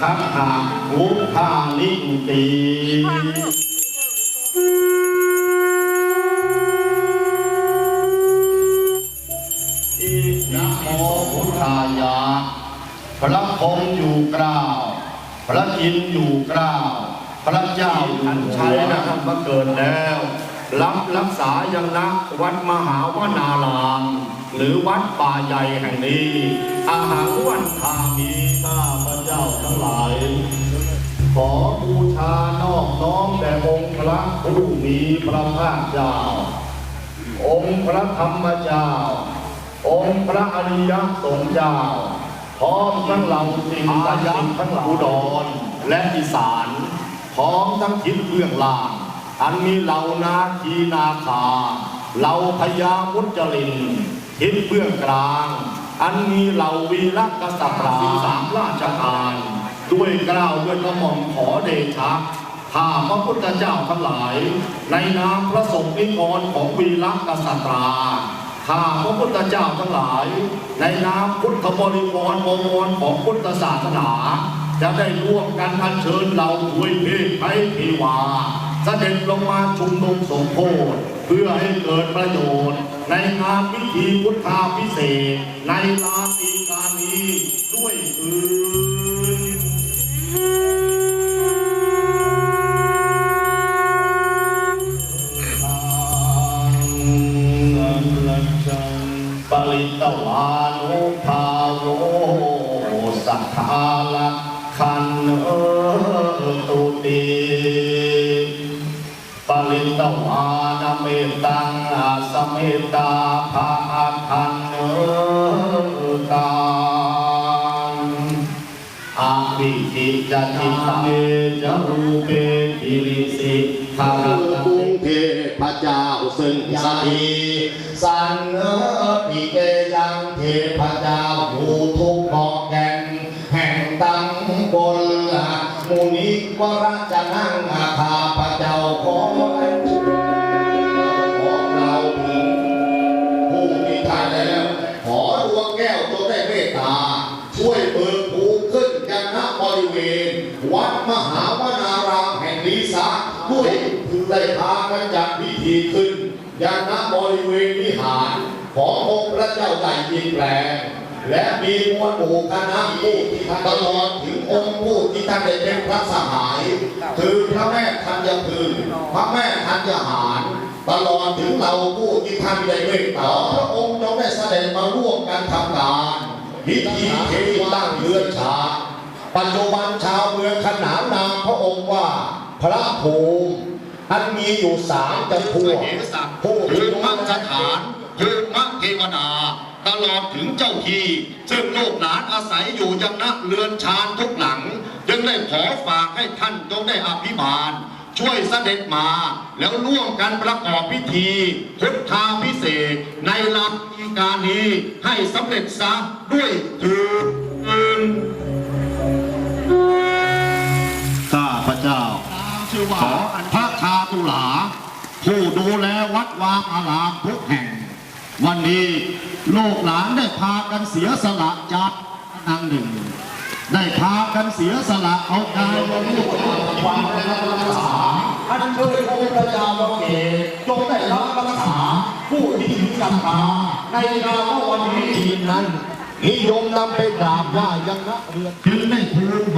ทักขาหุทาลิงตีอินะโมพุทธายะพระพรหมอยู่กล้าว พระอินอยู่กล้าว พระเจ้าอันชัยนะท่านมาเกิดแล้วรับรักษายังนะวัดมหาวนาราม หรือวัดป่าใหญ่แห่งนี้ อาหารวันทามีข้าาทั้งหลาย ขอบูชานอบน้อมแด่องค์พระผู้มีพระภาคเจ้า องค์พระธรรมเจ้า องค์พระอริยสงฆ์เจ้า พร้อมทั้งเหล่าสิ่งศักดิ์สิทธิ์ทั้งอุดรและอีสาน พร้อมทั้งทิศเบื้องล่าง อันมีเหล่านาคีนาคาเหล่าพญามุจลินทิศเบื้องกลาง อันมีเหล่าวีรกษัตริย์สามราชการ ด้วยกล้าวด้วยกระหม่อมขอเดชะข้าพระพุทธเจ้าทั้งหลาย ในนามพระสงฆ์นิกรของวีรกษัตราข้าพระพุทธเจ้าทั้งหลาย ในนามพุทธบริวรบวรของพุทธศาสนา จะได้ร่วมกันอัญเชิญเหล่าถวยเทพไพเทวาเสด็จลงมาชุมนุมสมโพธเพื่อให้เกิดประโยชน์ ในงานพิธีพุทธาพิเศษ ในลาตีการนี้ด้วยคืนปริตวานุภาโวสัทธาลคันเอ มตตาภาคันเอตังอาวิจิจติตเจรูเปกิริสิทารกุงเทพเจ้าซึ่งสถีสันเนปิเกยังเทพเจ้าอยู่ทุกเกาะแก่นแห่งตังบนมุนิวรจะนั่งอาคาพระเจ้า แห่งนี้ซะด้วยถึงได้พากันจัดพิธีขึ้นยังณบริเวณวิหารขององค์พระเจ้าใหญ่ยินแปลงและมีมวลหมู่คณะผู้ที่ท่านตลอดถึงองค์ผู้ที่ท่านได้เป็นพระสหาย คือพระแม่ธัญพืนพระแม่ธัญหารตลอดถึงเราผู้ที่ท่านได้เมตตาพระองค์จงได้เสด็จมาร่วมกันทำการพิธีเทตั้งเรือนฉาปัจจุบันชาวเมืองขนานนามพระองค์ว่า พระภูมิอันมีอยู่สามจำพวกผู้ยืนมังสถานยืนมังเทวดา ตลอดถึงเจ้าที่ซึ่งลูกหลานอาศัยอยู่ยังณเรือนชานทุกหลัง จึงได้ขอฝากให้ท่านจงได้อภิบาล ช่วยเสด็จมาแล้วร่วมกันประกอบพิธีพุทธาพิเศษในลำการนี้ให้สำเร็จซะด้วยเถิด ว่าพระชาตุลา ผู้ดูแลวัดวางอารามทุกแห่ง วันนี้ลูกหลานได้พากันเสียสละจากนางหนึ่ง ได้พากันเสียสละเอากายมาลูกความรักษาอันเชิญองค์พระเจ้าลเกศจงได้รับรักษาผู้ที่มีศรัทธาในนามวันนี้ทีนั้นนิยมนำไปกราบไหว้ยังณเรือนจึงได้ทูล